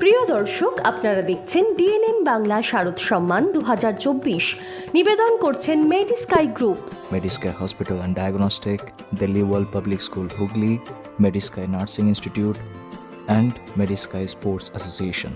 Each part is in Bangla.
প্রিয় দর্শক, আপনারা দেখছেন ডিএনএম বাংলা শারদ সম্মান দুহাজার চব্বিশ। নিবেদন করছেন Medisky group Medisky hospital and diagnostic Delhi world public school Hooghly Medisky nursing institute and Medisky sports association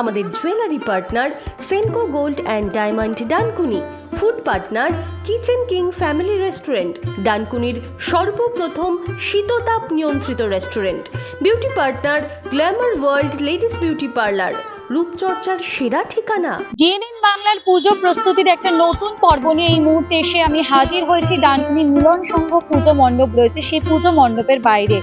আমাদের jewellery partner Senco gold and diamond Dankuni food partner kitchen king family restaurant ডানকুনির সর্বপ্রথম শীততাপ নিয়ন্ত্রিত restaurant beauty partner glamour world ladies beauty parlour রূপচর্চার সেরা ঠিকানা। জেএনএন বাংলার পুজো প্রস্তুতির একটা নতুন পর্ব নিয়ে এই মুহূর্তে এসে আমি হাজির হয়েছি ডানকুনি মিলন সংঘ পুজো মণ্ডপ রয়েছে, সেই পুজো মণ্ডপের বাইরে।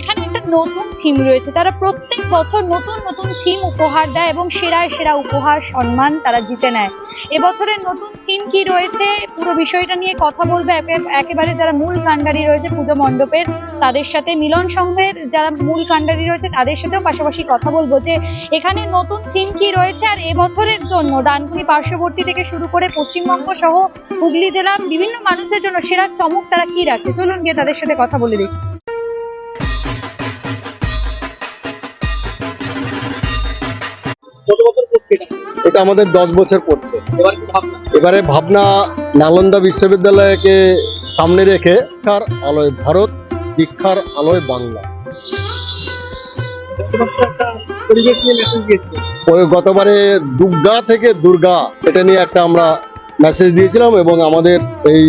এখানে একটা নতুন থিম রয়েছে। তারা প্রত্যেক বছর নতুন নতুন থিম উপহার দেয় এবং সেরায় সেরা উপহার, সম্মান তারা জিতে নেয়। এবছরের নতুন থিম কি রয়েছে? পুরো বিষয়টা নিয়ে কথা বলবে একেবারে যারা মূল কাণ্ডারি রয়েছে পুজো মণ্ডপের, তাদের সাথে মিলন সংঘের যারা মূল কাণ্ডারি রয়েছে, তাদের সাথেও পাশাপাশি কথা বলব যে, এখানে নতুন থিম কি রয়েছে আর এবছরের জন্য ডানকুনি পার্শ্ববর্তী থেকে শুরু করে পশ্চিমবঙ্গ সহ হুগলি জেলার বিভিন্ন মানুষের জন্য সেরা চমক তারা কি রাখছে? চলুন গিয়ে তাদের সাথে কথা বলে দেখি। এটা আমাদের দশ বছর পড়ছে এবার ভাবনা নালন্দা বিশ্ববিদ্যালয়কে সামনে রেখে শিক্ষার আলোয় ভারত, শিক্ষার আলোয় বাংলা। গতবারে দুর্গা থেকে দুর্গা, এটা নিয়ে একটা আমরা মেসেজ দিয়েছিলাম এবং আমাদের এই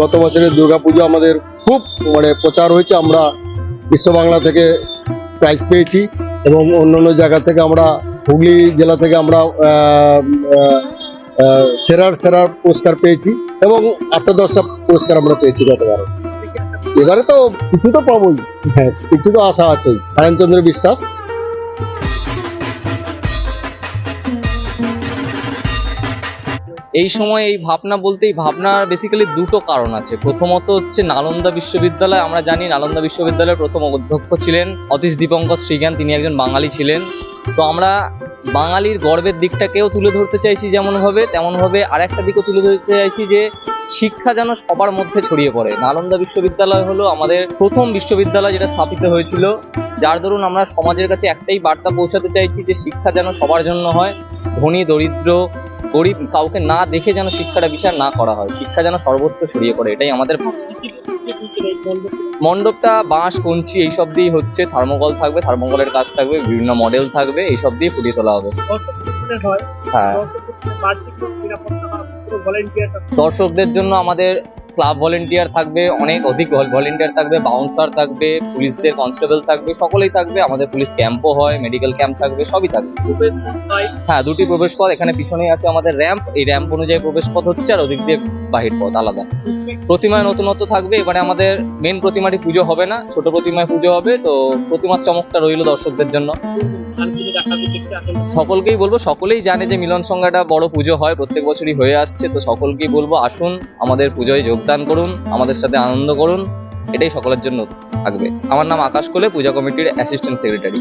গত বছরের দুর্গাপুজো আমাদের খুব মানে প্রচার হয়েছে। আমরা বিশ্ব বাংলা থেকে প্রাইজ পেয়েছি এবং অন্যান্য জায়গা থেকে আমরা হুগলি জেলা থেকে আমরা সেরার সেরার পুরস্কার পেয়েছি এবং আটটা দশটা পুরস্কার আমরা পেয়েছি গতবারে। এবারে তো কিছু তো পাবোই। হ্যাঁ। কিছু তো আশা আছেই। নারায়ণচন্দ্র বিশ্বাস। এই সময় এই ভাবনা বলতে এই ভাবনার বেসিক্যালি দুটো কারণ আছে। প্রথমত হচ্ছে নালন্দা বিশ্ববিদ্যালয়। আমরা জানি নালন্দা বিশ্ববিদ্যালয়ের প্রথম অধ্যক্ষ ছিলেন অতীশ দীপঙ্কর শ্রীজ্ঞান। তিনি একজন বাঙালি ছিলেন। তো আমরা বাঙালির গর্বের দিকটাকেও তুলে ধরতে চাইছি যেমনভাবে তেমনভাবে আরেকটা দিকও তুলে ধরতে চাইছি যে, শিক্ষা যেন সবার মধ্যে ছড়িয়ে পড়ে। নালন্দা বিশ্ববিদ্যালয় হলো আমাদের প্রথম বিশ্ববিদ্যালয় যেটা স্থাপিত হয়েছিল। যার দরুন আমরা সমাজের কাছে একটাই বার্তা পৌঁছাতে চাইছি যে, শিক্ষা যেন সবার জন্য হয়। ধনী, দরিদ্র, গরিব, কাউকে না দেখে যেন শিক্ষাটা বিচার না করা হয়। শিক্ষা যেন সর্বত্র ছড়িয়ে পড়ে। এটাই আমাদের। মণ্ডপটা বাঁশ, কঞ্চি এইসব দিয়েই হচ্ছে। থার্মোকল থাকবে, থার্মোকলের কাজ থাকবে, বিভিন্ন মডেল থাকবে, এইসব দিয়ে ফুটিয়ে তোলা হবে। হ্যাঁ। দর্শকদের জন্য আমাদের ক্লাব ভলেন্টিয়ার থাকবে, অনেক অধিক ভলেন্টিয়ার থাকবে বাউন্সার থাকবে, পুলিশদের কনস্টেবল থাকবে, সকলেই থাকবে, আমাদের পুলিশ ক্যাম্পও হয় মেডিকেল ক্যাম্প থাকবে, সবই থাকবে। হয়, দুটি প্রবেশ পথ এখানে পিছনেই আছে আমাদের র্যাম্প এই র্যাম্প অনুযায়ী প্রবেশ পথ হচ্ছে আর ওদিক দিয়ে বাহির পথ আলাদা। প্রতিমায় নতুনত্ব থাকবে, এবারে আমাদের মেন প্রতিমাটি পুজো হবে না, ছোট প্রতিমায় পুজো হবে, তো প্রতিমার চমকটা রইল দর্শকদের জন্য। সকলকেই বলব, সকলেই জানে যে মিলন সংখ্যাটা বড় পুজো হয়, প্রত্যেক বছরই হয়ে আসছে, তো সকলকেই বলব, আসুন, আমাদের পুজোয় যোগদান করুন, আমাদের সাথে আনন্দ করুন, এটাই সকলের জন্য থাকবে। আমার নাম আকাশ কোলে, পূজা কমিটির অ্যাসিস্ট্যান্ট সেক্রেটারি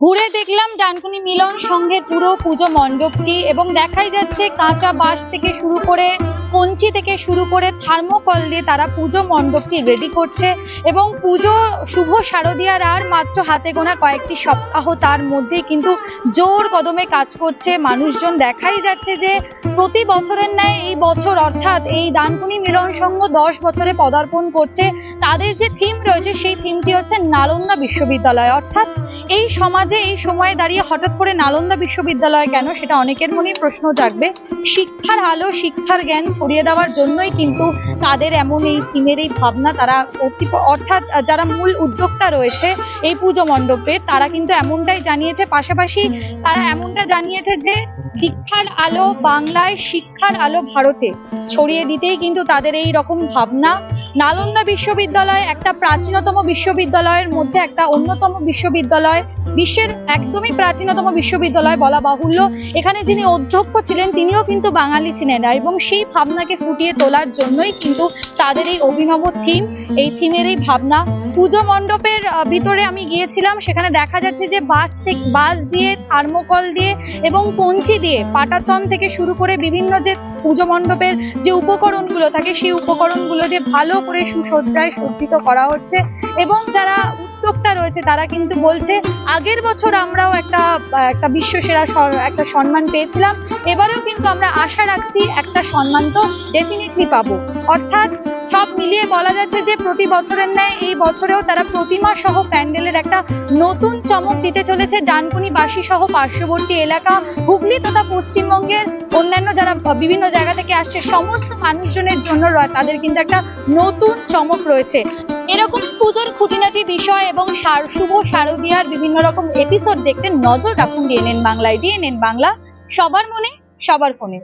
ঘুরে দেখলাম ডানকুনি মিলন সঙ্গে পুরো পুজো মণ্ডপটি এবং দেখাই যাচ্ছে কাঁচা বাঁশ থেকে শুরু করে কঞ্চি থেকে শুরু করে থার্মোকল দিয়ে তারা পুজো মণ্ডপটি রেডি করছে এবং পুজো শুভ শারদিয়ার আর মাত্র হাতে গোনা কয়েকটি সপ্তাহ তার মধ্যেই কিন্তু জোর কদমে কাজ করছে। মানুষজন দেখাই যাচ্ছে যে প্রতি বছরের ন্যায় এই বছর অর্থাৎ এই দানকুনি মিলন সংঘ দশ বছরে পদার্পণ করছে। তাদের যে থিম রয়েছে সেই থিমটি হচ্ছে নালন্দা বিশ্ববিদ্যালয়। অর্থাৎ এই সমাজে এই সময়ে দাঁড়িয়ে হঠাৎ করে নালন্দা বিশ্ববিদ্যালয় কেন? সেটা অনেকের মনেই প্রশ্ন জাগবে। শিক্ষার আলো, শিক্ষার জ্ঞান ছড়িয়ে দেওয়ার জন্যই কিন্তু তাদের এমন এই থিমের এই ভাবনা, তারা অর্থাৎ যারা মূল উদ্যোক্তা রয়েছে এই পুজো মণ্ডপে, তারা কিন্তু এমনটাই জানিয়েছে। পাশাপাশি তারা এমনটা জানিয়েছে যে, শিক্ষার আলো বাংলায়, শিক্ষার আলো ভারতে ছড়িয়ে দিতেই কিন্তু তাদের এই রকম ভাবনা নালন্দা বিশ্ববিদ্যালয় একটা প্রাচীনতম বিশ্ববিদ্যালয়ের মধ্যে একটা অন্যতম বিশ্ববিদ্যালয়। বিশ্বের একদমই প্রাচীনতম বিশ্ববিদ্যালয় বলা বাহুল্য। এখানে যিনি অধ্যক্ষ ছিলেন, তিনিও কিন্তু বাঙালি ছিলেন এবং সেই ভাবনাকে ফুটিয়ে তোলার জন্যই কিন্তু তাদের এই অভিনব থিম, এই থিমের এই ভাবনা। পুজো মণ্ডপের ভিতরে আমি গিয়েছিলাম, সেখানে দেখা যাচ্ছে যে বাস থেকে বাস দিয়ে, থার্মোকল দিয়ে এবং কঞ্চি দিয়ে, পাটাতন থেকে শুরু করে বিভিন্ন যে পুজো মণ্ডপের যে উপকরণগুলো থাকে, সেই উপকরণগুলো দিয়ে ভালো করে সুসজ্জায় সজ্জিত করা হচ্ছে। এবং যারা উদ্যোক্তা রয়েছে, তারা কিন্তু বলছে, আগের বছর আমরাও একটা একটা বিশ্বসেরা একটা সম্মান পেয়েছিলাম। এবারেও কিন্তু আমরা আশা রাখছি একটা সম্মান তো ডেফিনেটলি পাবো। অর্থাৎ সব মিলিয়ে বলা যাচ্ছে যে প্রতি বছরের ন্যায় এই বছরেও তারা প্রতিমা সহ প্যান্ডেলের একটা নতুন চমক দিতে চলেছে। ডানকুনি বাসী সহ পার্শ্ববর্তী এলাকা, হুগলি তথা পশ্চিমবঙ্গের অন্যান্য যারা বিভিন্ন জায়গা থেকে আসছে, সমস্ত মানুষজনের জন্য তাদের কিন্তু একটা নতুন চমক রয়েছে। এরকম পুজোর খুঁটিনাটি বিষয় এবং সার শুভ শারদীয়ার বিভিন্ন রকম এপিসোড দেখতে নজর রাখুন ডিএনএন বাংলায়। ডিএনএন বাংলা, সবার মনে, সবার ফোনে।